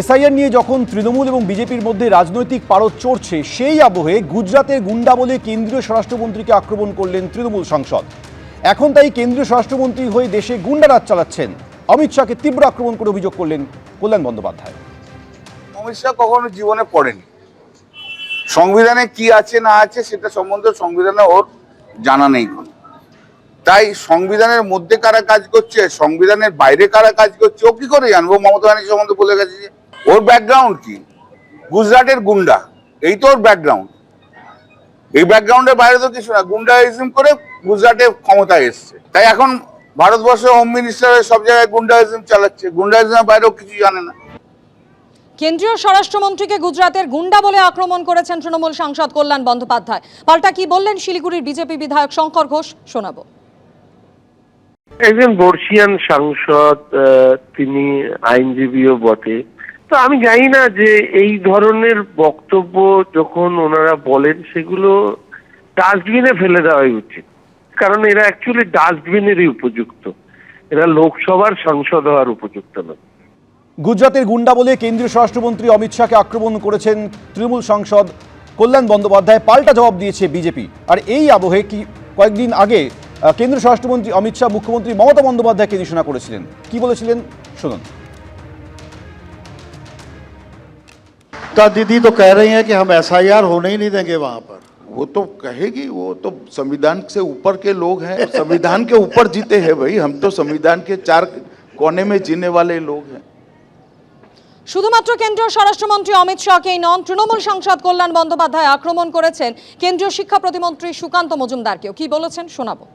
SIR নিয়ে যখন তৃণমূল এবং বিজেপির মধ্যে রাজনৈতিক পারদ চড়ছে, সেই আবহে গুজরাতের গুন্ডা বলে কেন্দ্রীয় স্বরাষ্ট্রমন্ত্রীকে আক্রমণ করলেন তৃণমূল সাংসদ। এখন তাই কেন্দ্রীয় স্বরাষ্ট্রমন্ত্রী হয়ে দেশে গুন্ডারাজ চালাচ্ছেন। অমিত শাহকে তীব্র আক্রমণ করে অভিযোগ করলেন কল্যাণ বন্দ্যোপাধ্যায়। অমিত শাহ কখনো জীবনে পড়েনি। সংবিধানে কি আছে, না আছে, সেটা সম্বন্ধে সংবিধানে ওর জানা নেই তাই সংবিধানের মধ্যে কারা কাজ করছে, সংবিধানের বাইরে কারা কাজ করছে, ও কি করে জানব? মমতা ব্যানার্জি সম্বন্ধে বলে গেছে যে ওর ব্যাকগ্রাউন্ড কি? গুজরাটের গুন্ডা। এই তো ওর ব্যাকগ্রাউন্ড এই ব্যাকগ্রাউন্ডের বাইরে তো কিছু না গুন্ডাইজম করে গুজরাটে ক্ষমতায় এসছে। তাই এখন ভারতবর্ষের হোম মিনিস্টার সব জায়গায় গুন্ডাইজম চালাচ্ছে। গুন্ডাইজমের বাইরেও কিছু জানে না। কেন্দ্রীয় স্বরাষ্ট্রমন্ত্রীকে গুজরাতের গুন্ডা বলে আক্রমণ করেছেন তৃণমূল সাংসদ কল্যাণ বন্দ্যোপাধ্যায়। পাল্টা কি বললেন শিলিগুড়ির বিজেপি বিধায়ক শঙ্কর ঘোষ? শোনাবো। একজন বর্ষিয়ান সাংসদ আহ, তিনি আইনজীবীও বটে। তো আমি জানি না যে এই ধরনের বক্তব্য যখন ওনারা বলেন, সেগুলো ডাস্টবিনে ফেলে দেওয়াই উচিত। কারণ এরা অ্যাকচুয়ালি ডাস্টবিনেরই উপযুক্ত। এরা লোকসভার সাংসদ হওয়ার উপযুক্ত নয়। গুজরাতের গুন্ডা বলে কেন্দ্রীয় স্বরাষ্ট্রমন্ত্রী অমিত শাহকে আক্রমণ করেছেন তৃণমূল সাংসদ কল্যাণ বন্দ্যোপাধ্যায়। পাল্টা জবাব দিয়েছে বিজেপি। আর এই আবহে কি কয়েকদিন আগে কেন্দ্রীয় স্বরাষ্ট্রমন্ত্রী অমিত শাহ, মুখ্যমন্ত্রী মমতা বন্দ্যোপাধ্যায়কে নিশানা করেছিলেন। কি বলেছিলেন? শুনুন। तो दीदी तो कह रही हैं कि हम एसआईआर होने ही नहीं देंगे वहां पर वो तो कहेगी वो तो संविधान से ऊपर के लोग हैं संविधान के ऊपर जीते हैं भाई हम तो संविधान के चार कोने में जीने वाले लोग हैं শুধুমাত্র কেন্দ্রীয় স্বরাষ্ট্রমন্ত্রী অমিত শাহকেই নন তৃণমূল সাংসদ কল্যাণ বন্দ্যোপাধ্যায় আক্রমণ করেছেন কেন্দ্রীয় শিক্ষা প্রতিমন্ত্রী সুকান্ত মজুমদারকেও কি বলেছেন শোনাবো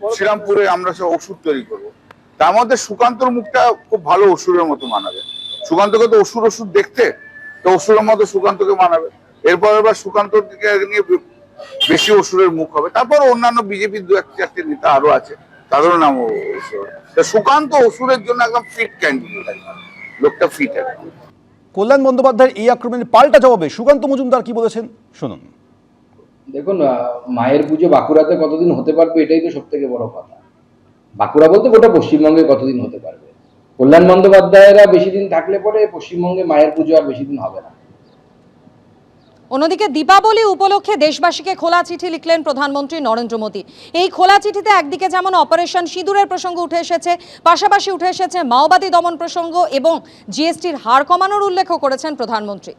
শ্রীরামপুরে আমরা সব ওষুধ তৈরি করব তার মধ্যে সুকান্তর মুখটা খুব ভালো অসুরের মতো মানাবে সুকান্তকে তো অসুর ওষুধ দেখতে তো অসুরের মতো সুকান্তকে মানাবে। এরপর এবার সুকান্তর দিকে নিয়ে বেশি অসুরের মুখ হবে। তারপর অন্যান্য বিজেপির দু এক চারটে নেতা আরও আছে তাদেরও নাম সুকান্ত অসুরের জন্য একদম ফিট ক্যান্ডিডেট লোকটা ফিট একদম। কল্যাণ বন্দ্যোপাধ্যায়ের এই আক্রমণের পাল্টা জবাবে সুকান্ত মজুমদার কি বলেছেন? শুনুন। দেখুন আহ, মায়ের পুজো বাঁকুড়াতে কতদিন হতে পারবে এটাই তো সব থেকে বড় কথা। বাঁকুড়া বলতে গোটা পশ্চিমবঙ্গে কতদিন হতে পারবে? কল্যাণ বন্দ্যোপাধ্যায়েরা বেশি দিন থাকলে পরে পশ্চিমবঙ্গে মায়ের পুজো আর বেশি দিন হবে না। অন্যদিকে দীপাবলি উপলক্ষে দেশবাসীকে খোলা চিঠি লিখলেন প্রধানমন্ত্রী নরেন্দ্র মোদী। এই খোলা চিঠিতে একদিকে যেমন অপারেশন সিঁদুরের প্রসঙ্গ উঠে এসেছে, পাশাপাশি উঠে এসেছে মাওবাদী দমন প্রসঙ্গ এবং জিএসটির হার কমানোর উল্লেখও করেছেন প্রধানমন্ত্রী।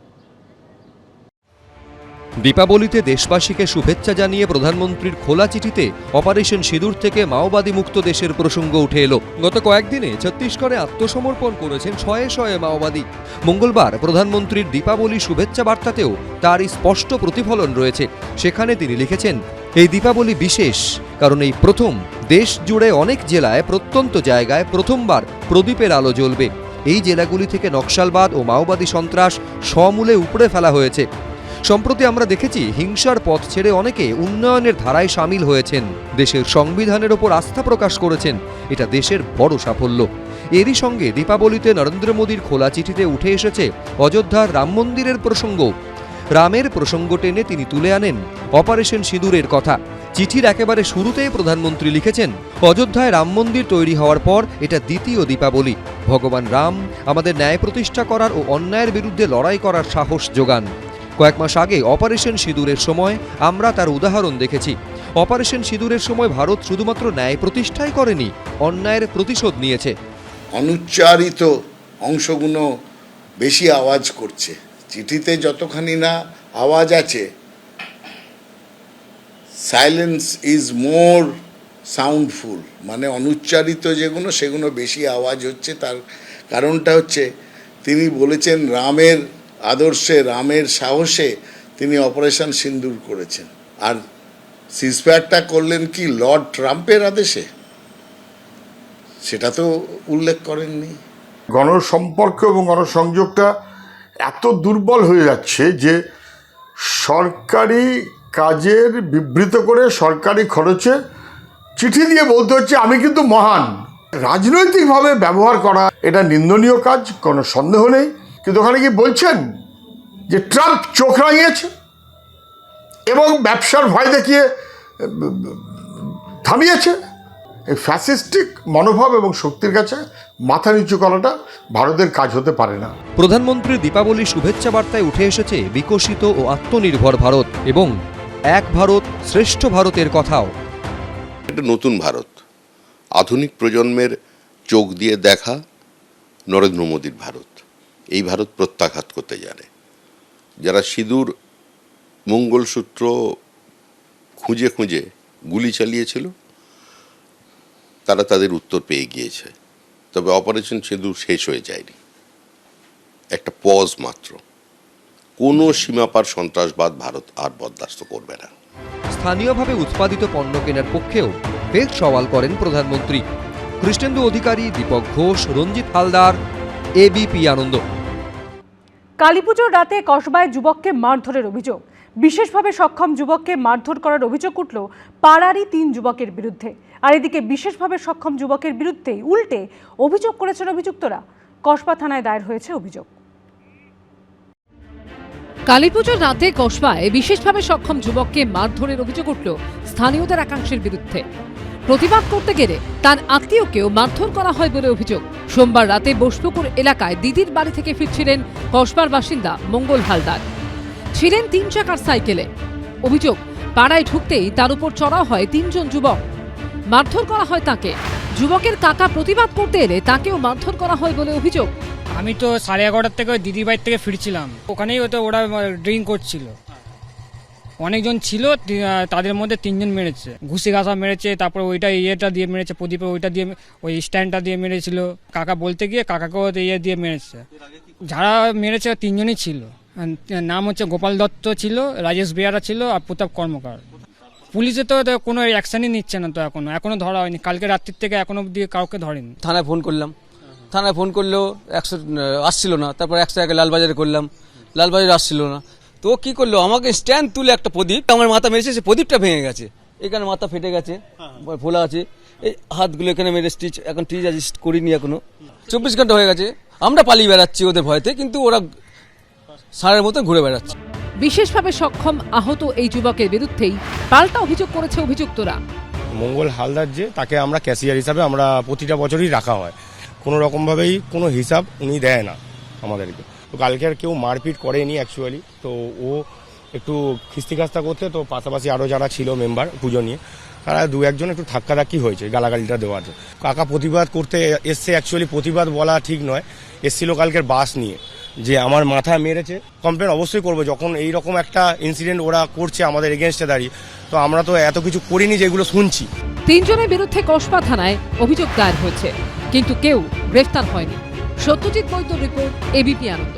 দীপাবলিতে দেশবাসীকে শুভেচ্ছা জানিয়ে প্রধানমন্ত্রীর খোলা চিঠিতে অপারেশন সিঁদুর থেকে মাওবাদী মুক্ত দেশের প্রসঙ্গ উঠে এলো। গত কয়েকদিনে ছত্তিশগড়ে আত্মসমর্পণ করেছেন শয়ে শয়ে মাওবাদী। মঙ্গলবার প্রধানমন্ত্রীর দীপাবলি শুভেচ্ছা বার্তাতেও তারই স্পষ্ট প্রতিফলন রয়েছে। সেখানে তিনি লিখেছেন, এই দীপাবলি বিশেষ, কারণ এই প্রথম দেশ জুড়ে অনেক জেলায় প্রত্যন্ত জায়গায় প্রথমবার প্রদীপের আলো জ্বলবে। এই জেলাগুলি থেকে নকশালবাদ ও মাওবাদী সন্ত্রাস সমূলে উপড়ে ফেলা হয়েছে। সম্প্রতি আমরা দেখেছি হিংসার পথ ছেড়ে অনেকে উন্নয়নের ধারায় সামিল হয়েছেন। দেশের সংবিধানের ওপর আস্থা প্রকাশ করেছেন। এটা দেশের বড় সাফল্য। এরই সঙ্গে দীপাবলিতে নরেন্দ্র মোদীর খোলা চিঠিতে উঠে এসেছে অযোধ্যার রাম মন্দিরের প্রসঙ্গ। রামের প্রসঙ্গ টেনে তিনি তুলে আনেন অপারেশন সিঁদুরের কথা। চিঠির একেবারে শুরুতেই প্রধানমন্ত্রী লিখেছেন, অযোধ্যায় রাম মন্দির তৈরি হওয়ার পর এটা দ্বিতীয় দীপাবলি। ভগবান রাম আমাদের ন্যায় প্রতিষ্ঠা করার ও অন্যায়ের বিরুদ্ধে লড়াই করার সাহস যোগান। কয়েক মাস আগে অপারেশন সিঁদুরের সময় আমরা তার উদাহরণ দেখেছি। অপারেশন সিঁদুরের সময় ভারত শুধুমাত্র ন্যায় প্রতিষ্ঠাই করেনি, অন্যায়ের প্রতিশোধ নিয়েছে। অনুচ্চারিত অংশগুলো বেশি আওয়াজ করছে। চিঠিতে যতখানি না আওয়াজ আছে সাইলেন্স ইজ মোর সাউন্ডফুল মানে অনুচ্চারিত যেগুলো, সেগুলো বেশি আওয়াজ হচ্ছে। তার কারণটা হচ্ছে, তিনি বলেছেন রামের আদর্শে, রামের সাহসে তিনি অপারেশন সিন্দুর করেছেন। আর সিজফায়ারটা করলেন কি, লর্ড ট্রাম্পের আদেশে? সেটা তো উল্লেখ করেননি। গণসম্পর্ক এবং গণসংযোগটা এত দুর্বল হয়ে যাচ্ছে যে সরকারি কাজের বিবৃত করে সরকারি খরচে চিঠি দিয়ে বলতে হচ্ছে, আমি কিন্তু মহান। রাজনৈতিকভাবে ব্যবহার করা এটা নিন্দনীয় কাজ, কোনো সন্দেহ নেই। কিন্তু ওখানে কি বলছেন যে ট্রাম্প চোখ রাঙিয়েছে এবং ব্যবসার ভয় দেখিয়ে থামিয়েছে। এই ফ্যাসিস্টিক মনোভাব এবং শক্তির কাছে মাথা নিচু করাটা ভারতের কাজ হতে পারে না। প্রধানমন্ত্রীর দীপাবলি শুভেচ্ছা বার্তায় উঠে এসেছে বিকশিত ও আত্মনির্ভর ভারত এবং এক ভারত শ্রেষ্ঠ ভারতের কথাও। একটা নতুন ভারত আধুনিক প্রজন্মের চোখ দিয়ে দেখা নরেন্দ্র মোদীর ভারত। এই ভারত প্রত্যাঘাত করতে জানে। যারা সিঁদুর, মঙ্গলসূত্র খুঁজে খুঁজে গুলি চালিয়েছিল, তারা তাদের উত্তর পেয়ে গিয়েছে। তবে অপারেশন সিঁদুর শেষ হয়ে যায়নি। একটা পজ মাত্র। কোনো সীমাপার সন্ত্রাসবাদ ভারত আর বরদাস্ত করবে না। স্থানীয়ভাবে উৎপাদিত পণ্য কেনার পক্ষেও ফের সওয়াল করেন প্রধানমন্ত্রী। কৃষ্ণেন্দু অধিকারী দীপক ঘোষ, রঞ্জিত হালদার এবিপি আনন্দ। কালীপুজোর রাতে কসবায় যুবককে মারধরের অভিযোগ। বিশেষভাবে সক্ষম যুবককে মারধর করার অভিযোগ উঠল পাড়ারই তিন যুবকের বিরুদ্ধে। আর এদিকে বিশেষভাবে সক্ষম যুবকের বিরুদ্ধে উল্টে অভিযোগ করেছেন অভিযুক্তরা। কসবা থানায় দায়ের হয়েছে অভিযোগ। কালীপুজোর রাতে কসবায় বিশেষভাবে সক্ষম যুবককে মারধরের অভিযোগ উঠল স্থানীয়দের একাংশের বিরুদ্ধে। প্রতিবাদ করতে গেলে তার আত্মীয়কেও মারধর করা হয় বলে অভিযোগ। সোমবার রাতে বসপুকুর এলাকায় দিদির বাড়ি থেকে ফিরছিলেন কসবার বাসিন্দা মঙ্গল হালদার। ছিলেন তিন চাকার সাইকেলে। অভিযোগ, পাড়ায় ঢুকতেই তার উপর চড়া হয় তিনজন যুবক। মারধর করা হয় তাকে। যুবকের কাকা প্রতিবাদ করতে এলে তাকেও মারধর করা হয় বলে অভিযোগ। আমি তো সাড়ে এগারোটার থেকে দিদির বাড়ির থেকে ফিরছিলাম। ওখানেই হয়তো ওরা ড্রিঙ্ক করছিল। অনেকজন ছিল তাদের মধ্যে তিনজন মেরেছে। ঘুষি ঘাসা মেরেছে, তারপর ওইটা ইয়েটা দিয়ে মেরেছে, প্রদীপের ওইটা দিয়ে ওই স্ট্যান্ডটা দিয়ে মেরেছিল। কাকা বলতে গিয়ে কাকাকেও ইয়ে দিয়ে মেরেছে। যারা মেরেছে তিনজনই ছিল। নাম হচ্ছে গোপাল দত্ত ছিল, রাজেশ বেয়ারা ছিল আর প্রতাপ কর্মকার। পুলিশে তো কোনো অ্যাকশনই নিচ্ছে না তো এখনও। এখনও ধরা হয়নি। কালকে রাত্রির থেকে এখনও অব্দি কাউকে ধরেনি। থানায় ফোন করলাম। থানায় ফোন করলেও একশো আসছিল না। তারপর একশো টাকা লালবাজারে করলাম। লালবাজারে আসছিল না। তো কি করল? আমাকে স্ট্যান্ড তুলে একটা প্রদীপ আমার মাথা মেরেছে সে প্রদীপটা ভেঙে গেছে। এখানে মাথা ফেটে গেছে ফোলা আছে। এই হাতগুলো এখানে মেরে স্টিচ এখন টিচ আছে করিনি এখনও। চব্বিশ ঘণ্টা হয়ে গেছে আমরা পালিয়ে বেড়াচ্ছি ওদের ভয়তে কিন্তু ওরা সারের মতো ঘুরে বেড়াচ্ছে। বিশেষভাবে সক্ষম আহত এই যুবকের বিরুদ্ধেই পাল্টা অভিযোগ করেছে অভিযুক্তরা। মঙ্গল হালদার যে তাকে আমরা ক্যাশিয়ার হিসাবে আমরা প্রতিটা বছরই রাখা হয়। কোনো রকমভাবেই কোনো হিসাব উনি দেয় না আমাদেরকে। তো কালকে আর কেউ মারপিট করেনি অ্যাকচুয়ালি তো ও একটু খিস্তি খাস্তা করতে, তো পাশাপাশি আরও যারা ছিল মেম্বার পুজো নিয়ে, তারা দু একজন একটু ধাক্কাধাক্কি হয়েছে গালাগালিটা দেওয়াতে কাকা প্রতিবাদ করতে এসছে অ্যাকচুয়ালি প্রতিবাদ বলা ঠিক নয়। এসছিল কালকের বাস নিয়ে, যে আমার মাথা মেরেছে। কমপ্লেন অবশ্যই করব, যখন এই রকম একটা ইনসিডেন্ট ওরা করছে আমাদের এগেনস্টে দাঁড়িয়ে, তো আমরা তো এত কিছু করিনি যেগুলো শুনছি। তিনজনের বিরুদ্ধে কসবা থানায় অভিযোগ দায়ের হয়েছে, কিন্তু কেউ গ্রেফতার হয়নি। Satyajit Baidya report ABP Ananda.